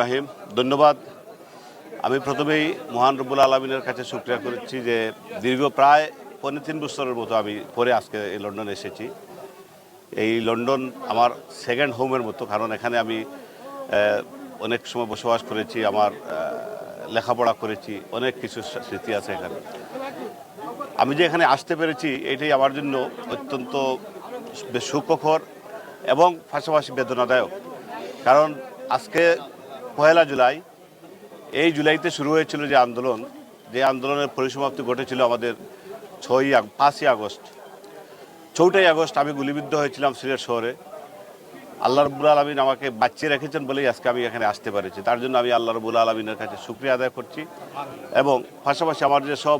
রাহিম ধন্যবাদ। আমি প্রথমেই মহান রব্বুল আলমিনের কাছে শুক্রিয়া করেছি যে দীর্ঘ প্রায় পনেরো তিন বছরের মতো আমি পরে আজকে এই লন্ডনে এসেছি। এই লন্ডন আমার সেকেন্ড হোমের মতো, কারণ এখানে আমি অনেক সময় বসবাস করেছি, আমার লেখাপড়া করেছি, অনেক কিছু স্মৃতি আছে এখানে। আমি যে এখানে আসতে পেরেছি, এটাই আমার জন্য অত্যন্ত সুখকর এবং পাশাপাশি বেদনাদায়ক। কারণ আজকে পয়লা জুলাই, এই জুলাইতে শুরু হয়েছিল যে আন্দোলন, যে আন্দোলনের পরিসমাপ্তি ঘটেছিল আমাদের ছয়ই পাঁচই আগস্ট। চৌঠই আগস্ট আমি গুলিবিদ্ধ হয়েছিলাম সিলেট শহরে। আল্লাহ রবুল আলমিন আমাকে বাঁচিয়ে রেখেছেন বলেই আজকে আমি এখানে আসতে পেরেছি। তার জন্য আমি আল্লাহ রবুল আলমিনের কাছে শুক্রিয়া আদায় করছি এবং পাশাপাশি আমার যে সব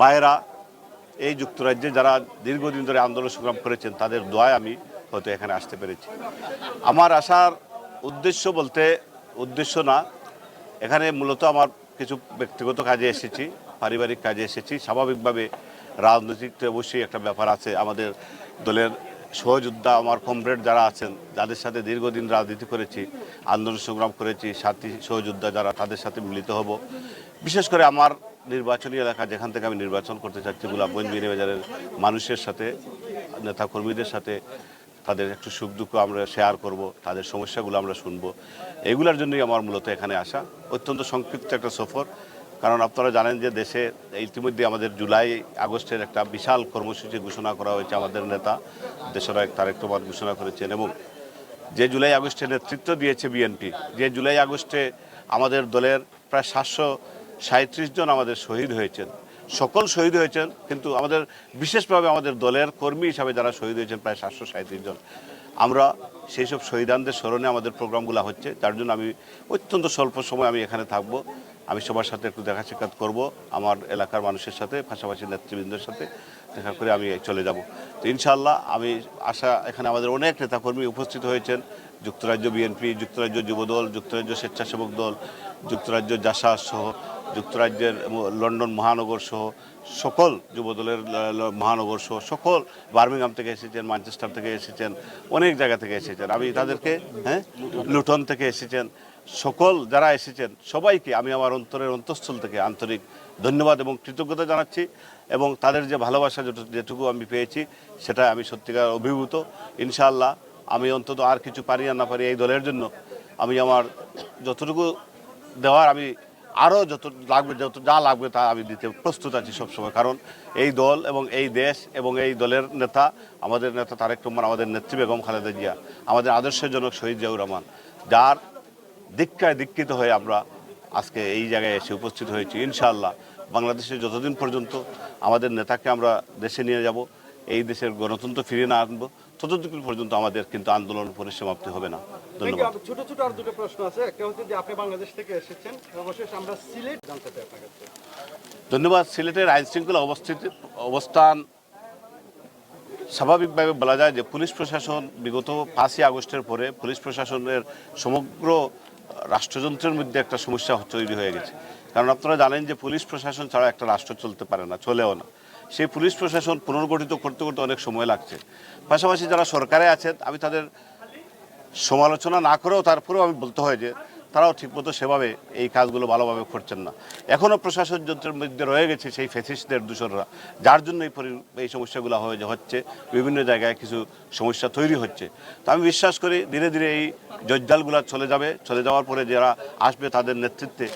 ভাইয়েরা এই যুক্তরাজ্যে যারা দীর্ঘদিন ধরে আন্দোলন সংগ্রাম করেছেন, তাদের দোয়ায় আমি হয়তো এখানে আসতে পেরেছি। আমার আসার উদ্দেশ্য বলতে উদ্দেশ্য না। এখানে মূলত আমার কিছু ব্যক্তিগত কাজে এসেছি, পারিবারিক কাজে এসেছি। স্বাভাবিকভাবে রাজনৈতিক তো অবশ্যই একটা ব্যাপার আছে। আমাদের দলের সহযোদ্ধা, আমার কমরেড যারা আছেন, যাদের সাথে দীর্ঘদিন রাজনীতি করেছি, আন্দোলন সংগ্রাম করেছি, সাথী সহযোদ্ধা যারা, তাদের সাথে মিলিত হব। বিশেষ করে আমার নির্বাচনী এলাকা, যেখান থেকে আমি নির্বাচন করতে চাচ্ছি, গোলাপগঞ্জ বিনিবাজারের মানুষের সাথে, নেতাকর্মীদের সাথে তাদের একটু সুখ দুঃখ আমরা শেয়ার করব, তাদের সমস্যাগুলো আমরা শুনব। এগুলোর জন্যই আমার মূলত এখানে আসা। অত্যন্ত সংক্ষিপ্ত একটা সফর। কারণ আপনারা জানেন যে দেশে ইতিমধ্যে আমাদের জুলাই, আগস্টের একটা বিশাল কর্মসূচি ঘোষণা করা হয়েছে আমাদের নেতা, দেশনায়ক তারেক রহমান ঘোষণা করেছেন এবং যে জুলাই আগস্টে নেতৃত্ব দিয়েছে বিএনপি, যে জুলাই, আগস্টে আমাদের দলের প্রায় সাতশো সাঁত্রিশ জন আমাদের শহীদ হয়েছেন। সকল শহীদ হয়েছেন, কিন্তু আমাদের বিশেষভাবে আমাদের দলের কর্মী হিসাবে যারা শহীদ হয়েছেন প্রায় সাতশো সাঁত্রিশ জন। আমরা সেই সব শহীদানদের স্মরণে আমাদের প্রোগ্রামগুলো হচ্ছে তার জন্য আমি অত্যন্ত স্বল্প সময় আমি এখানে থাকব। আমি সবার সাথে একটু দেখা সাক্ষাৎ করব, আমার এলাকার মানুষের সাথে, পাশাপাশি নেতৃবৃন্দের সাথে। দেখা করে আমি চলে যাব। তো ইনশাআল্লাহ আমি আশা, এখানে আমাদের অনেক নেতাকর্মী উপস্থিত হয়েছেন। যুক্তরাজ্য বিএনপি, যুক্তরাজ্য যুবদল, যুক্তরাজ্য স্বেচ্ছাসেবক দল, যুক্তরাজ্য জাসা সহ, যুক্তরাজ্যের লন্ডন মহানগর সহ, সকল যুবদলের মহানগর সহ, সকল বার্মিংহাম থেকে এসেছেন, ম্যানচেস্টার থেকে এসেছেন, অনেক জায়গা থেকে এসেছেন। আমি তাদেরকে হ্যাঁ লুটন থেকে এসেছেন সকল যারা এসেছেন, সবাইকে আমি আমার অন্তরের অন্তঃস্থল থেকে আন্তরিক ধন্যবাদ এবং কৃতজ্ঞতা জানাচ্ছি এবং তাদের যে ভালোবাসা যেটুকু আমি পেয়েছি সেটা আমি সত্যিকার অভিভূত। ইনশাআল্লাহ, আমি অন্তত আর কিছু পারি আর না পারি এই দলের জন্য আমি আমার যতটুকু দেওয়ার আমি আরও যত লাগবে, যত যা লাগবে তা আমি দিতে প্রস্তুত আছি সবসময়। কারণ এই দল এবং এই দেশ এবং এই দলের নেতা, আমাদের নেতা তারেক রহমান, আমাদের নেত্রী বেগম খালেদা জিয়া, আমাদের আদর্শের জনক শহীদ জিয়াউর রহমান, যার দীক্ষায় দীক্ষিত হয়ে আমরা আজকে এই জায়গায় এসে উপস্থিত হয়েছি। ইনশাআল্লাহ বাংলাদেশে যতদিন পর্যন্ত আমাদের নেতাকে আমরা দেশে নিয়ে যাব এই দেশের গণতন্ত্র ফিরিয়ে না আনব ততদিন পর্যন্ত আমাদের কিন্তু আন্দোলন পরিসমাপ্তি হবে না। ধন্যবাদ। ছোট ছোট আর দুটো প্রশ্ন আছে। একটা হচ্ছে যে আপনি বাংলাদেশ থেকে এসেছেন সর্বশেষ আমরা সিলেট জানতে চাই আপনার কাছে। ধন্যবাদ। সিলেটের আইন শৃঙ্খলা অবস্থিতি অবস্থান স্বাভাবিকভাবে বলা যায় যে পুলিশ প্রশাসন বিগত পাঁচই আগস্টের পরে পুলিশ প্রশাসনের সমগ্র রাষ্ট্রযন্ত্রের মধ্যে একটা সমস্যা তৈরি হয়ে গেছে। কারণ আপনারা জানেন যে পুলিশ প্রশাসন ছাড়া একটা রাষ্ট্র চলতে পারে না, চলেও না। সেই পুলিশ প্রশাসন পুনর্গঠিত করতে করতে অনেক সময় লাগছে। পাশাপাশি যারা সরকারে আছেন আমি তাদের সমালোচনা না করেও তারপরেও আমি বলতে হয় যে তারাও ঠিকমতো সেভাবে এই কাজগুলো ভালোভাবে করছেন না। এখনও প্রশাসন যন্ত্রের মধ্যে রয়ে গেছে সেই ফেসিস্টদের দূষণরা। যার জন্য এই এই সমস্যাগুলো হয়ে হচ্ছে, বিভিন্ন জায়গায় কিছু সমস্যা তৈরি হচ্ছে। তো আমি বিশ্বাস করি, ধীরে ধীরে এই জঞ্জালগুলো চলে যাবে। চলে যাওয়ার পরে যারা আসবে তাদের নেতৃত্বে